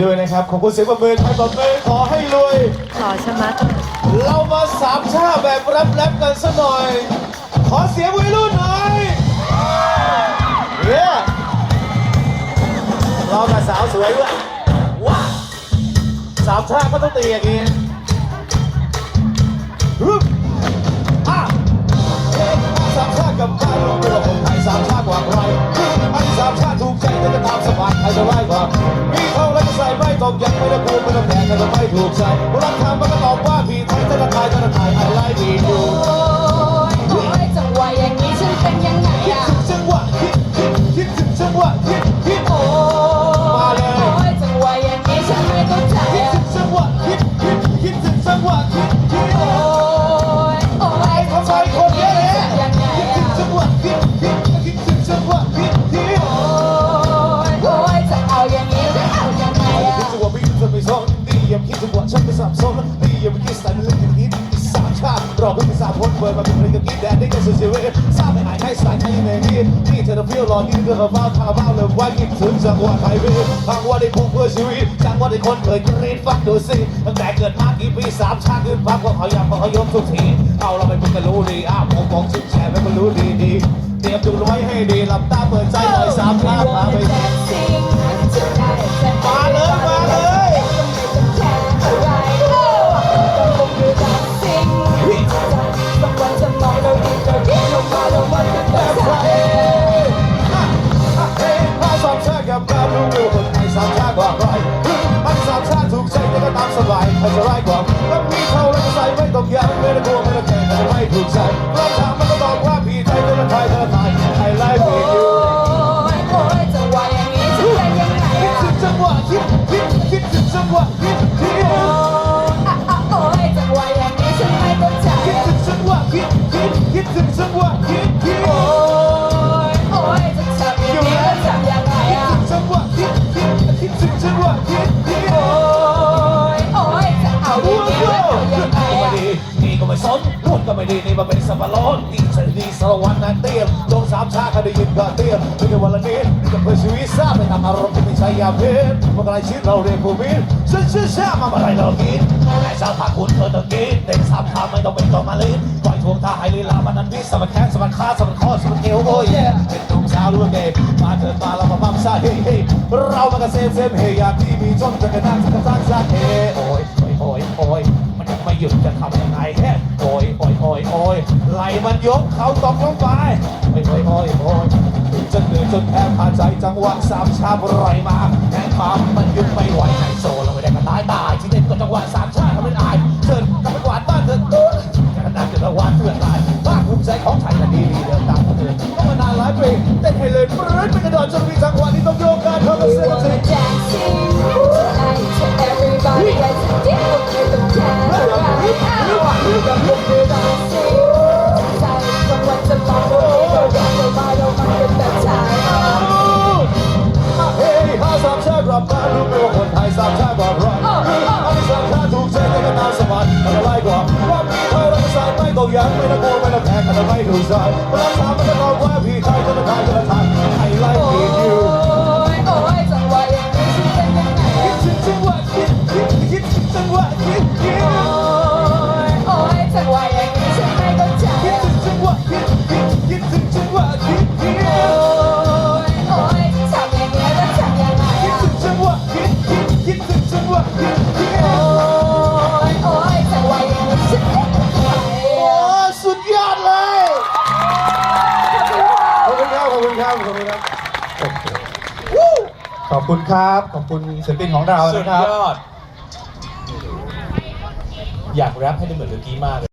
ด้วยนะครับขอบคุณเสียงประเมินใครประเมินขอให้รวยขอชะมัดเรามาสามชาแบบแรปๆกันสักหน่อย ขอเสียงวัยรุ่นหน่อยเย้เรากับสาวสวยด้วยว้าสามชาก็ต้องตีอย่างนี้ฮึบอะเอ๊ะสามชากับการรวมตัวคนไทยสามชาติกว่าใครอันสามชาติถูกใจก็จะตามสบายใครจะไล่กว่า ถูกใจรักทำมันก็ตอบว่าพี่ไทยจะทายจะทายไอ้ไล่ดีดูโอ้ยโอ้ยจังหวะอย่างนี้ฉันเป็นยังไงคิดอะถึงจังหวะคิดคิดคิดถึงจังหวะคิดคิดโอ้มาเลยยโอ้ยจังหวะอย่างนี้ฉันไม่เข้าใจคิดอะถึงจังหวะคิดคิดคิดถึงจังหวะคิด รอเพื่อนสามคนเปิดมาเป็นเพลงกับกินแดนนี่ก็สุดชีวิตทราบไม่หายให้สไตล์ไทยในนี้นี่เธอจะเฟี้ยวรอนี่เธอเขาบ้าคาราบ้าเลยว่าคิดถึงจังหวะไทยเวฟังว่าได้พุ่งเพื่อชีวิตจังหวะได้คนเคยกรีดฟังดูสิตั้งแต่เกิดมากี่ปีสามชาติขึ้นพักก็เขาอยากเขายกทุกทีเอาเราไปพูดกันรู้ดีอ้าวมองมองชิดแชร์ไปมันรู้ดีดีเตรียมดูไว้ให้ดีหลับตาเปิดใจหน่อยสามชาติพาไป สบายอาจจะร้ายกว่าก็มีเท่าไรก็ใส่ไม่ต้องยังไม่ต้องกลัวไม่ต้องแข่งแต่ไม่ถูกใจเราถามมันก็ตอบว่าพี่ไทยจะไทยจะไทยไทยไล่พี่อยู่จังหวะอย่างนี้ฉันเป็นยังไงคิดถึงจังหวะคิดคิดคิดถึงจังหวะคิด ไม่สนพูดก็ไม่ดีนี่มาเป็นสับปะรดดีเฉยดีสารวัตรนั่นเตี้ยมโดนสามชาติคดียินก็เตี้ยมไม่ได้วันละนิดนี่ก็เพื่อชีวิตทราบไปทำอารมณ์ที่ไม่ใช่ยาพิษเมื่อไรชีวิตเราเรียนภูมิฉันเชื่อชามาเมื่อไรเรากินไอ้สาวผักคุณเธอต้องกินเด็กสามทางไม่ต้องเป็นตัวมาลิ้นปล่อยทวงท่าให้ลีลามันนั้นพิษสมัครแข้งสมัครขาสมัครคอสมัครเอวโอ้ยเป็นตุ้งสาวรู้เกมมาเถิดมาเรามาปั๊มซาเฮ้เฮ้เรามากันเซมเซมเฮยาที่มีจนจะกระนั่งสักสักสักเฮโอ้ยโอ้ยโอ้ยมันยัง ไม่หยุดจะทำยังไงแค่โอยโอยโอยโอยไหลมันยกเขาตกลงไปโอยโอยโอยโอยจนเหนื่อยจนแทบขาใจจังหวะสามชาบไรมาแข่งปั๊มมันหยุดไม่ไหวไฮโซเราไม่ได้ก็ตายตายที่เด็ดก็จังหวะสามชาทำเป็นอายเชิญกลับไปกวาดบ้านเถิดตุ้ยจะขนาดเกิดละวันเพื่อนตายภาคภูมิใจของไทยและดีดีเดินตามคนอื่นก็มานานหลายปีเต้นให้เลยปรื้ดเป็นกระโดดจนมีจังหวะที่ต้องโยกกันเท่ากับเส้น Wanna เส้น พ้กั ขอบคุณครับ ขอบคุณศิลปินของเราสุดนะครับ ยอด อยากแรปให้ได้เหมือนเมื่อกี้มากเลย